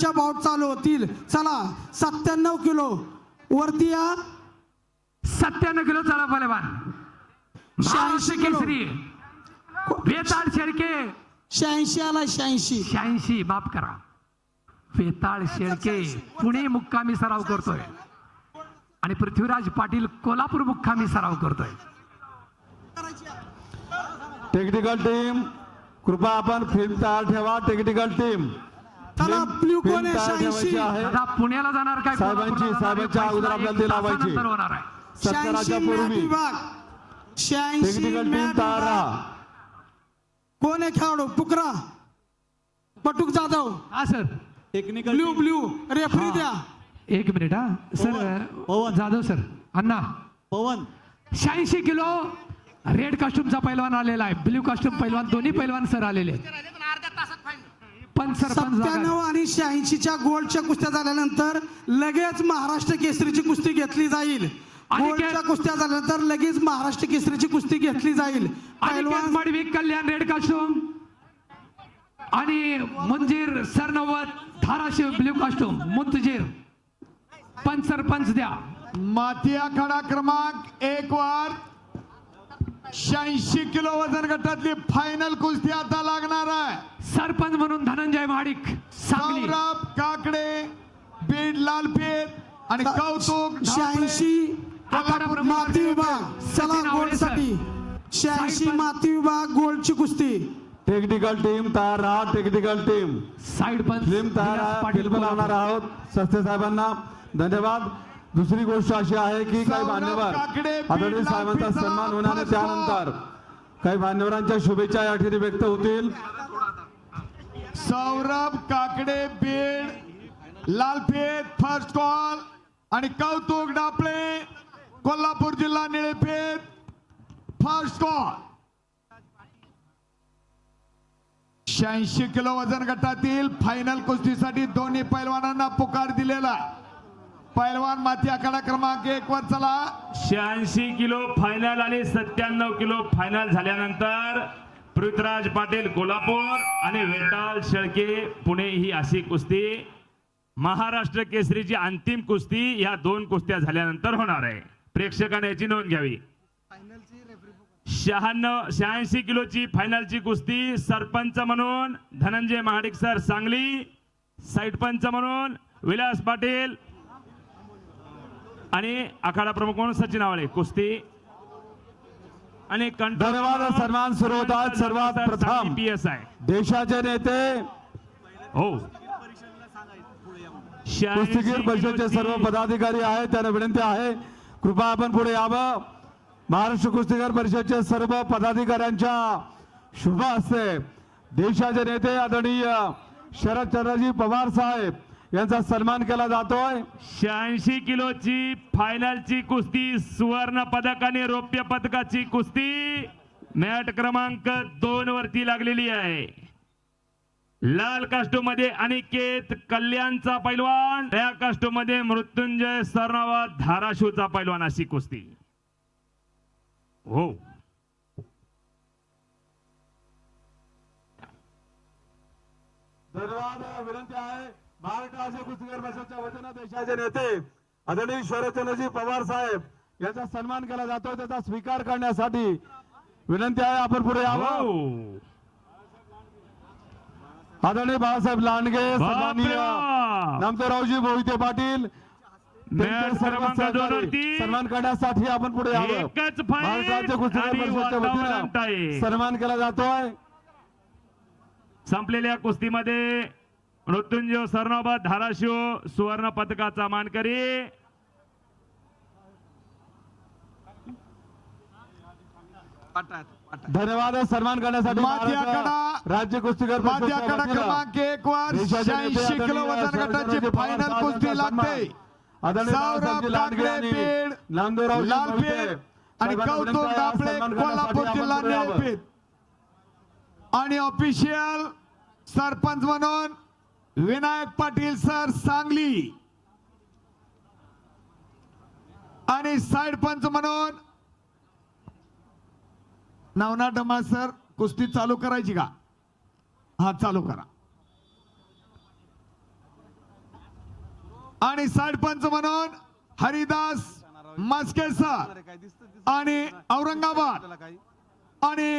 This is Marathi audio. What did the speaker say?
च्या बाउट चालू होतील. चला सत्त्याण्णव किलो. वरती या. सत्त्याण्णव किलो चला महाराष्ट्र किलो. केसरी. वेताळ शेळके. शहाऐंशी आला शहाऐंशी. शहाऐंशी माफ करा. वेताळ शेळके. पुणे मुक्कामी सराव करतोय. आणि पृथ्वीराज पाटील कोल्हापूर मुक्कामी सराव करतोय. टेक्निकल टीम कृपा आपण फिल्म तयार ठेवा टेक्निकल टीम चला ब्ल्यू कोण आहे? दादा पुण्याला जाणार काय? साहेबांची-? साहेबांच्या एक अगोदर आपल्याला ते तासानंतर लावायची. होणार आहे. शहाऐंशी सत्तराच्या मॅट पूर्वी विभाग. शहाऐंशी टेक्निकल टीम मॅट तयार विभाग. राहा कोण आहे खेळाडू? पुकरा. पटुक जाधव. हा sir. Technical blue blue referee द्या. एक मिनिट हा. सर पवन. जाधव सर. अण्णा. पवन. शहाऐंशी किलो. रेड कॉस्ट्युमचा पैलवान आलेला आहे. ब्ल्यू कॉस्ट्युम पैलवान दोन्ही पैलवान सर आलेले आहेत. सत्त्याण्णव आणि शहाऐंशीच्या गोल्डच्या कुस्त्या झाल्यानंतर लगेच महाराष्ट्र केसरीची कुस्ती घेतली जाईल. आणि गोल्डच्या कुस्त्या झाल्यानंतर लगेच महाराष्ट्र केसरीची कुस्ती घेतली जाईल. आणि पैलवान मडवी कल्याण रेड कॉस्ट्युम आणि मंजीर सरनवत धाराशिव ब्ल्यू कॉस्ट्युम मुंतजीर पंच सरपंच द्या. माती आखाडा क्रमांक एक वर शहाऐंशी किलो वजन गटातली फायनल कुस्ती आता लागणार आहे. सरपंच म्हणून धनंजय महाडिक सांगली. सौरभ काकडे बीड लालपेठ आणि कौतुक शहाऐंशी माती विभाग सर. गोल्डसाठी. शहाऐंशी माती विभाग गोल्डची कुस्ती. टेक्निकल टीम तयार राहा टेक्निकल टीम साइड पंच फिल्म तयार पाटील फिल्म लावणार. आहोत. सस्ते साहेबांना धन्यवाद. दुसरी गोष्ट अशी आहे की काही मान्यवर आदरणीय साहेबांचा सन्मान होणार त्यानंतर काही मान्यवरांच्या शुभेच्छा या ठिकाणी व्यक्त होतील. सौरभ काकडे बीड लालफेत फर्स्ट कॉल आणि कौतुक डापळे कोल्हापूर जिल्हा निळेफेत फर्स्ट कॉल. शहाऐंशी किलो वजन गटातील फायनल कुस्तीसाठी दोन्ही पैलवानांना पुकार दिलेला पैलवान माती आखाडा क्रमांक एक वर चला. शहाऐंशी किलो फायनल आणि सत्त्याण्णव किलो फायनल झाल्यानंतर पृथ्वीराज पाटील कोल्हापूर आणि वेताल शेळके पुणे ही अशी कुस्ती. महाराष्ट्र केसरीची अंतिम कुस्ती या दोन कुस्त्या झाल्यानंतर होणार आहे. प्रेक्षकाने याची नोंद घ्यावी. शहाण्णव शहाऐंशी किलोची फायनलची कुस्ती सरपंच म्हणून धनंजय महाडिक सर सांगली साईटपंच म्हणून विलास पाटील आणि आखाडा प्रमुख म्हणून सचिन आवळे. कुस्ती आणि धन्यवाद सन्मान सुरू होतात सर्वात प्रथम. देशाचे नेते हो. कुस्तीगीर परिषदचे सर्व पदाधिकारी आहेत त्यांना विनंती आहे कृपा आपण पुढे यावं. महाराष्ट्र कुस्तीगीर परिषदचे सर्व पदाधिकाऱ्यांच्या शुभ हस्ते देशाचे नेते आदरणीय शरदचंद्रजी पवार साहेब यांचा सन्मान केला जातोय. शहाऐंशी किलोची फायनलची कुस्ती सुवर्ण पदक आणि रौप्य पदकाची कुस्ती मॅट क्रमांक दोन वरती लागलेली आहे. लाल कास्टो मध्ये अनिकेत कल्याणचा पैलवान त्या कास्टो मध्ये मृत्युंजय सरनावत धाराशिवचा पैलवान अशी कुस्ती. हो. धन्यवाद विनंती आहे. महाराष्ट्र कुस्तीगीर परिषदच्या वतीनं देशाचे नेते आदरणीय शरदचंद्रजी पवार साहेब यांचा सन्मान केला जातोय त्याचा स्वीकार करण्यासाठी विनंती आहे आपण पुढे यावं हो आदरणीय बाळासाहेब लांडगे सन्माननीय! नामदेवरावजी मोहिते पाटील सन्मान करण्यासाठी आपण पुढे यावं एकच फाईट महाराष्ट्र राज्य कुस्तीगीर परिषदच्या वतीनं. सन्मान केला जातोय संपलेल्या कुस्तीमध्ये मृत्युंजय सरनोबत धाराशिव सुवर्ण पदकाचा मानकरी. धन्यवाद सन्मान करण्यासाठी राज्य कुस्तीगीर क्रमांक एक वर शहाऐंशी किलो वजन गटाची फायनल कुस्ती. लागते. आदरणीय सौरभ लांडगे बीड लालपेठ आणि कौतुक करण्यासाठी कोल्हापूर जिल्हा. निळेपेठ आणि ऑफिशियल सरपंच म्हणून विनायक पाटील सर सांगली. आणि साइड पंच म्हणून नवना डमा सर कुस्ती चालू करायची का? हा चालू करा. आणि सरपंच म्हणून हरिदास मस्के सर आणि औरंगाबाद. आणि